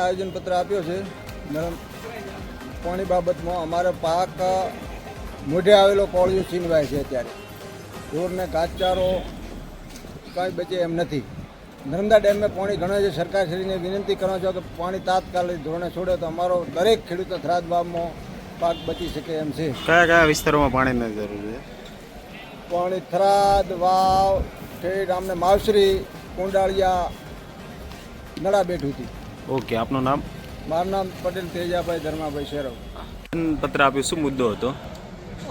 આવેદનપત્ર આપ્યો છે. નરમ પાણી બાબતમાં અમારો પાક મોઢે આવેલો કોળિયો છીનવાય છે અત્યારે. ઢોરને ઘાસચારો કાંઈ બચે એમ નથી. નર્મદા ડેમને પાણી ઘણો છે. સરકારશ્રીને વિનંતી કરવા છો કે પાણી તાત્કાલિક ધોરણે છોડે તો અમારો દરેક ખેડૂતો થરાદ ગામમાં પાક બચી શકે એમ છે. કયા કયા વિસ્તારોમાં પાણીની જરૂર છે? પાણી થરાદ વાવ ઠેઠ આમને માવસરી કુંડાળિયા નળા હતી. ઓકે આપનું નામ? મારું નામ પટેલ તેજાભાઈ ધર્માભાઈ શેરવ. પત્ર આપ્યું શું મુદ્દો હતો?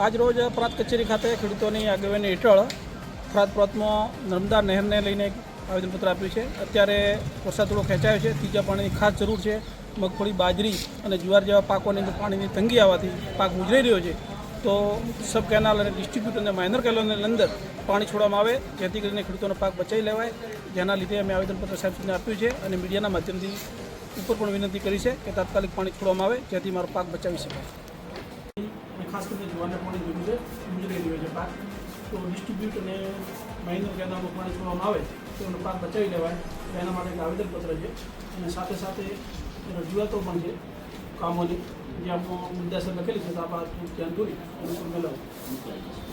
આજ રોજ પ્રાંત કચેરી ખાતે ખેડૂતોની આગેવાની હેઠળ પ્રાંત પ્રાંતમાં નર્મદા નહેરને લઈને એક આવેદનપત્ર આપ્યું છે. અત્યારે વરસાદ થોડો ખેંચાયો છે ત્રીજા પાણીની ખાસ જરૂર છે. મગફળી બાજરી અને જુવાર જેવા પાકોની અંદર પાણીની તંગી આવવાથી પાક ઉજરી રહ્યો છે. તો સબ કેનાલ અને ડિસ્ટ્રીબ્યુટ અને માઇનર કેનાલની અંદર પાણી છોડવામાં આવે, જેથી કરીને ખેડૂતોનો પાક બચાવી લેવાય. જેના લીધે અમે આવેદનપત્ર સાહેબ સુધી આપ્યું છે અને મીડિયાના માધ્યમથી ઉપર પણ વિનંતી કરી છે કે તાત્કાલિક પાણી છોડવામાં આવે, જેથી મારો પાક બચાવી શકાય. ખાસ કરીને જુવારને પાણી જરૂર છે પાક. તો ડિસ્ટ્રીબ્યુટ અને માઇનર કેનાલમાં પાણી છોડવામાં આવે, તો એનો પાક બચાવી લેવાય. એના માટે આવેદનપત્ર છે. અને સાથે સાથે રજૂઆતો પણ છે. કામોની જે આમાં મુદ્દાસર લખેલી છે તો આપણે ધ્યાન દોરી અને મેળવવું